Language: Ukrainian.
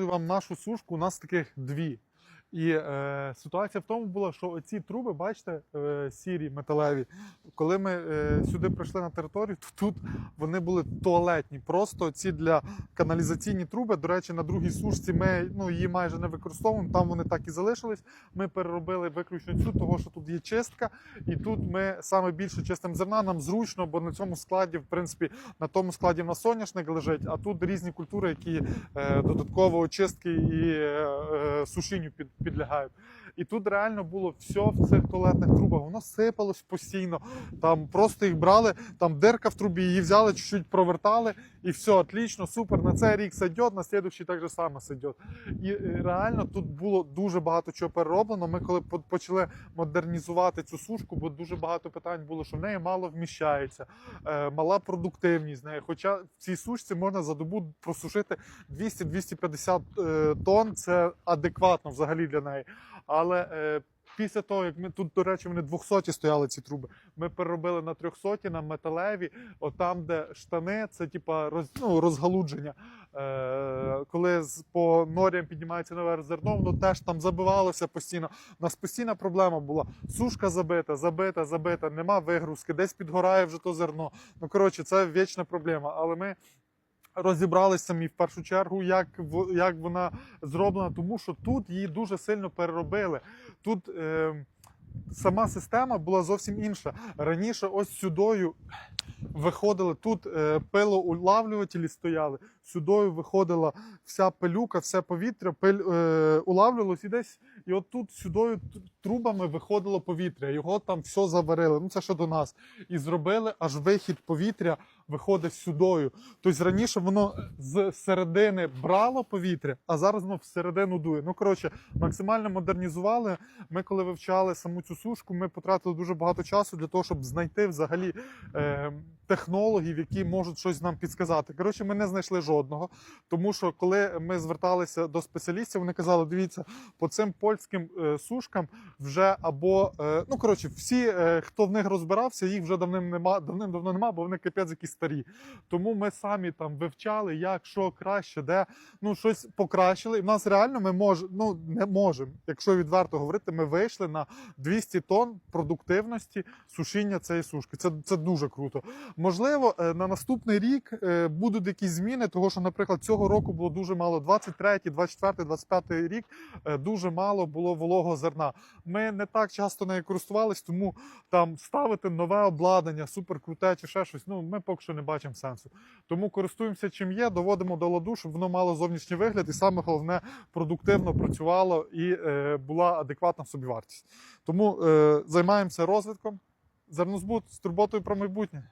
показую вам нашу сушку. У нас таких дві. І е, ситуація в тому була, що ці труби, бачите, е, сірі, металеві. Коли ми е, сюди прийшли на територію, то тут вони були туалетні. Просто ці для каналізаційні труби. До речі, на другій сушці ми ну, її майже не використовуємо. Там вони так і залишились. Ми переробили виключно цю, того що тут є чистка. І тут ми саме більше чистимо зерна. Нам зручно, бо на цьому складі, в принципі, на тому складі в нас соняшник лежить, а тут різні культури, які е, додатково очистки і е, е, сушінню під, підлягають. І тут реально було все в цих туалетних трубах. Воно сипалось постійно. Там просто їх брали, там дирка в трубі, її взяли, чуть-чуть провертали, і все, отлично, супер. На цей рік сойдет, на слідуючий так же само сойдет. І е, реально тут було дуже багато чого перероблено. Ми коли почали модернізувати цю сушку, бо дуже багато питань було, що в неї мало вміщається, е, мала продуктивність неї. Хоча в цій сушці можна за добу просушити 200-250 е, тонн, це адекватно взагалі для неї. Але е, після того, як ми тут, до речі, вони 200 стояли ці труби, ми переробили на 300 на металеві, отам, де штани, це типа роз, ну, розгалудження. Е, коли з, по норям піднімається нове зерно, воно теж там забивалося постійно. У нас постійна проблема була. Сушка забита, забита, забита, нема вигрузки, десь підгорає вже то зерно. Ну коротше, це вічна проблема. Але ми розібралися самі в першу чергу, як, як вона зроблена, тому що тут її дуже сильно переробили. Тут е, сама система була зовсім інша. Раніше ось сюдою виходили, тут е, пилоулавлювателі стояли, сюдою виходила вся пилюка, все повітря, пиль е, улавлювалось і десь. І от тут сюдою трубами виходило повітря. Його там все заварили. Ну це що до нас. І зробили аж вихід повітря виходить сюдою. Тобто раніше воно з середини брало повітря, а зараз воно всередину дує. Ну коротше, максимально модернізували. Ми, коли вивчали саму цю сушку, ми потратили дуже багато часу для того, щоб знайти взагалі е, технологів, які можуть щось нам підсказати. Коротше, ми не знайшли жодного. Тому що коли ми зверталися до спеціалістів, вони казали: дивіться, по цим польським е, сушкам вже або е, ну коротше, всі, е, хто в них розбирався, їх вже давним нема, давним-давно нема, бо вони капець які старі. Тому ми самі там вивчали, як що краще, де ну щось покращили. І в нас реально ми можемо, ну не можемо. Якщо відверто говорити, ми вийшли на 200 тонн продуктивності сушіння цієї сушки. Це, це дуже круто. Можливо, на наступний рік будуть якісь зміни, того що, наприклад, цього року було дуже мало 23, 24, 25 рік дуже мало було вологого зерна. Ми не так часто нею користувались, тому там ставити нове обладнання, суперкруте чи ще щось. Ну ми поки що не бачимо сенсу. Тому користуємося чим є, доводимо до ладу, щоб воно мало зовнішній вигляд, і саме головне продуктивно працювало і е, була адекватна собівартість. Тому е, займаємося розвитком. Зернозбут з турботою про майбутнє.